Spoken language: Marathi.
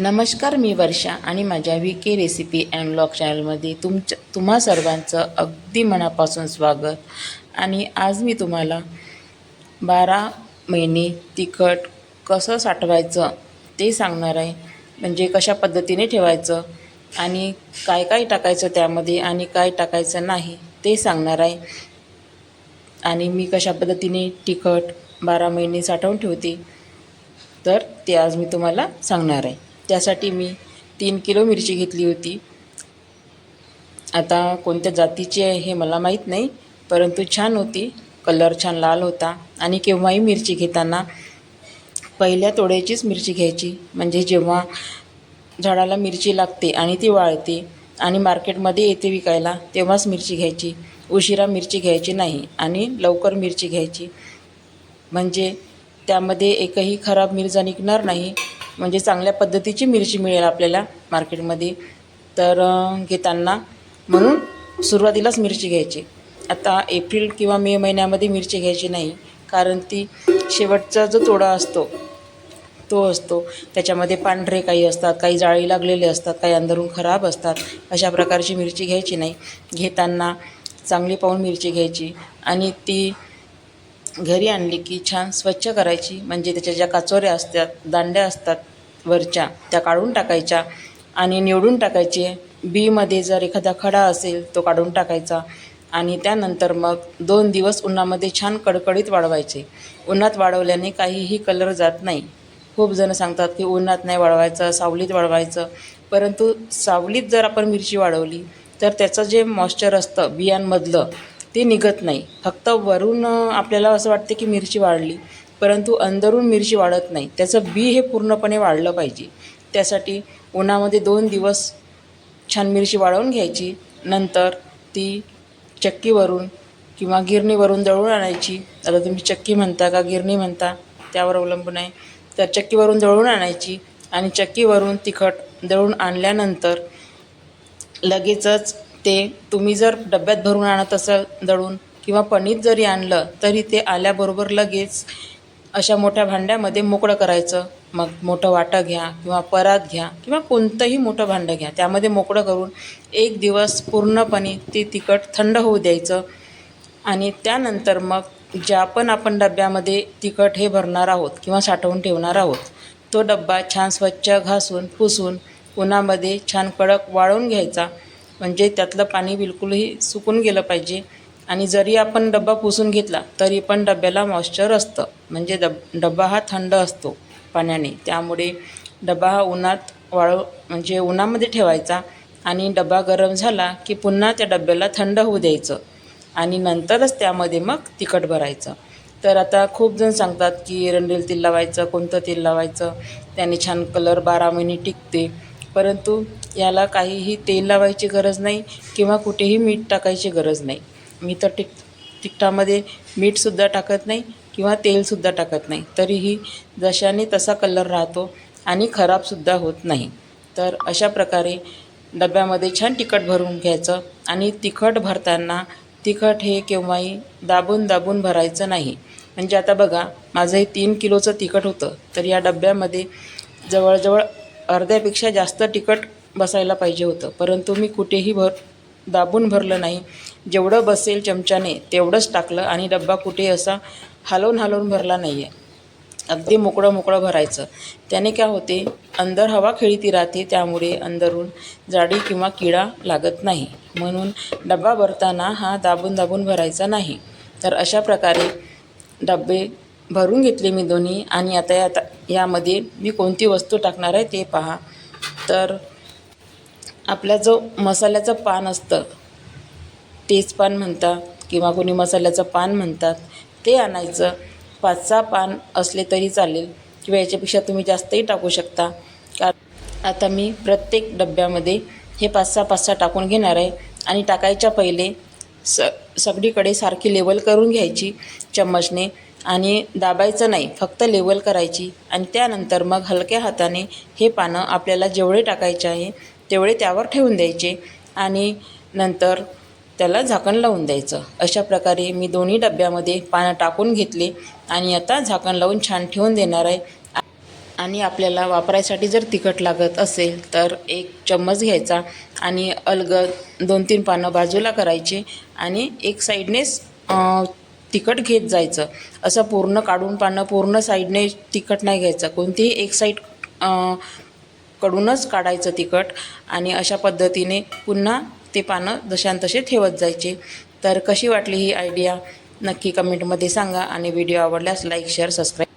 नमस्कार मी वर्षा आणि माझ्या V K recipe and blog चॅनलमध्ये तुमच्या तुम्हा सर्वांचं अगदी मनापासून स्वागत. आणि आज मी तुम्हाला बारा महिने तिखट कसं साठवायचं ते सांगणार आहे. म्हणजे कशा पद्धतीने ठेवायचं आणि काय काय टाकायचं त्यामध्ये आणि काय टाकायचं नाही ते सांगणार आहे. आणि मी कशा पद्धतीने तिखट बारा महिने साठवून ठेवते तर ते आज मी तुम्हाला सांगणार आहे. त्यासाठी मी तीन किलो मिरची घेतली होती. आता कोणत्या जातीची आहे हे मला माहीत नाही परंतु छान होती. कलर छान लाल होता आणि केव्हाही मिरची घेताना पहिल्या तोड्याचीच मिरची घ्यायची. म्हणजे जेव्हा झाडाला मिरची लागते आणि ती वाळते आणि मार्केटमध्ये येते विकायला तेव्हाच मिरची घ्यायची. उशिरा मिरची घ्यायची नाही आणि लवकर मिरची घ्यायची. म्हणजे त्यामध्ये एकही खराब मिरचा निघणार नाही. म्हणजे चांगल्या पद्धतीची मिरची मिळेल आपल्याला मार्केटमध्ये. तर घेताना म्हणून सुरुवातीलाच मिरची घ्यायची. आता एप्रिल किंवा मे महिन्यामध्ये मिरची घ्यायची नाही कारण ती शेवटचा जो तोडा असतो तो असतो. त्याच्यामध्ये पांढरे काही असतात काही जाळी लागलेले असतात काही अंदरून खराब असतात. अशा प्रकारची मिरची घ्यायची नाही. घेताना चांगली पाहून मिरची घ्यायची आणि ती घरी आणली की छान स्वच्छ करायची. म्हणजे त्याच्या ज्या काचोऱ्या असतात दांड्या असतात वरच्या त्या काढून टाकायच्या आणि निवडून टाकायचे. बीमध्ये जर एखादा खडा असेल तो काढून टाकायचा आणि त्यानंतर मग दोन दिवस उन्हामध्ये छान कडकडीत वाळवायचे. उन्हात वाळवल्याने काहीही कलर जात नाही. खूप जण सांगतात की उन्हात नाही वाळवायचं सावलीत वाळवायचं. परंतु सावलीत जर आपण मिरची वाळवली तर त्याचं जे मॉइश्चर असतं बियांमधलं ते निघत नाही. फक्त वरून आपल्याला असं वाटते की मिरची वाढली परंतु अंदरून मिरची वाढत नाही. त्याचं बी हे पूर्णपणे वाढलं पाहिजे. त्यासाठी उन्हामध्ये दोन दिवस छान मिरची वाळवून घ्यायची. नंतर ती चक्कीवरून किंवा गिरणीवरून दळून आणायची. आता तुम्ही चक्की म्हणता का गिरणी म्हणता त्यावर अवलंबून आहे. तर चक्कीवरून दळून आणायची आणि चक्कीवरून तिखट दळून आणल्यानंतर लगेचच ते तुम्ही जर डब्यात भरून आणत असाल दळून किंवा पनीर जरी आणलं तरी ते आल्याबरोबर लगेच अशा मोठ्या भांड्यामध्ये मोकळं करायचं. मग मोठं वाटं घ्या किंवा परात घ्या किंवा कोणतंही मोठं भांडं घ्या. त्यामध्ये मोकळं करून एक दिवस पूर्णपणे ती तिखट थंड होऊ द्यायचं. आणि त्यानंतर मग ज्या पण आपण डब्यामध्ये तिखट हे भरणार आहोत किंवा साठवून ठेवणार आहोत तो डब्बा छान स्वच्छ घासून पुसून उन्हामध्ये छान कडक वाळवून घ्यायचा. म्हणजे त्यातलं पाणी बिलकुलही सुकून गेलं पाहिजे. आणि जरी आपण डब्बा पुसून घेतला तरी पण डब्याला मॉइश्चर असतं. म्हणजे डब डब्बा हा थंड असतो पाण्याने. त्यामुळे डबा हा उन्हात वाळव म्हणजे उन्हामध्ये ठेवायचा आणि डबा गरम झाला की पुन्हा त्या डब्याला थंड होऊ द्यायचं आणि नंतरच त्यामध्ये मग तिखट भरायचं. तर आता खूप जण सांगतात की एरंडेल तेल लावायचं कोणतं तेल लावायचं त्याने छान कलर बारा महिने टिकते. परंतु याला काहीही तेल लावायची गरज नाही किंवा कुठेही मीठ टाकायची गरज नाही. मी तर टिक तिखटामध्ये मीठसुद्धा टाकत नाही किंवा तेलसुद्धा टाकत नाही. तरीही जशाने तसा कलर राहतो आणि खराबसुद्धा होत नाही. तर अशा प्रकारे डब्यामध्ये छान तिखट भरून घ्यायचं आणि तिखट भरताना तिखट हे केव्हाही दाबून दाबून भरायचं नाही. म्हणजे आता बघा माझं हे तीन किलोचं तिखट होतं तर या डब्यामध्ये जवळजवळ अर्ध्यापेक्षा जास्त तिखट बसायला पाहिजे होतं. परंतु मी कुठेही भर दाबून भरलं नाही. जेवढं बसेल चमच्याने तेवढंच टाकलं आणि डब्बा कुठे असा हलवून हलवून भरला नाही आहे अगदी मोकळं मोकळं भरायचं. त्याने काय होते? अंदर हवा खेळती राहते त्यामुळे अंदरून जाडी किंवा किडा लागत नाही. म्हणून डब्बा भरताना हा दाबून दाबून भरायचा नाही. तर अशा प्रकारे डब्बे भरून घेतले मी दोन्ही आणि आता या यामध्ये मी कोणती वस्तू टाकणार आहे ते पहा. तर आपला जो मसाल्याचं पान असतं तेजपान म्हणतात किंवा कोणी मसाल्याचं पान म्हणतात ते आणायचं. पाच सहा पान असले तरी चालेल किंवा याच्यापेक्षा तुम्ही जास्तही टाकू शकता. का आता मी प्रत्येक डब्यामध्ये हे पाच सहा पाच सहा टाकून घेणार आहे आणि टाकायच्या पहिले स सगळीकडे सारखी लेवल करून घ्यायची चम्मचने आणि दाबायचं नाही फक्त लेवल करायची आणि त्यानंतर मग हलक्या हाताने हे पानं आपल्याला जेवढे टाकायचे आहे तेवढे त्यावर ठेवून द्यायचे आणि नंतर त्याला झाकण लावून द्यायचं. अशा प्रकारे मी दोन्ही डब्यामध्ये पानं टाकून घेतले आणि आता झाकण लावून छान ठेवून देणार आहे. आणि आपल्याला वापरायसाठी जर तिखट लागत असेल तर एक चम्मच घ्यायचा आणि अलगद दोन तीन पानं बाजूला करायची आणि एक साईडनेच तिखट घेत जायचं. असं पूर्ण काढून पानं पूर्ण साईडने तिखट नाही घ्यायचं. कोणतीही एक साईड कडूनच काढायचं तिखट आणि अशा पद्धतीने पुन्हा ते पानं जशान तसे ठेवत जायचे. तर कशी वाटली ही आयडिया नक्की कमेंटमध्ये सांगा आणि व्हिडिओ आवडल्यास लाईक शेअर सबस्क्राईब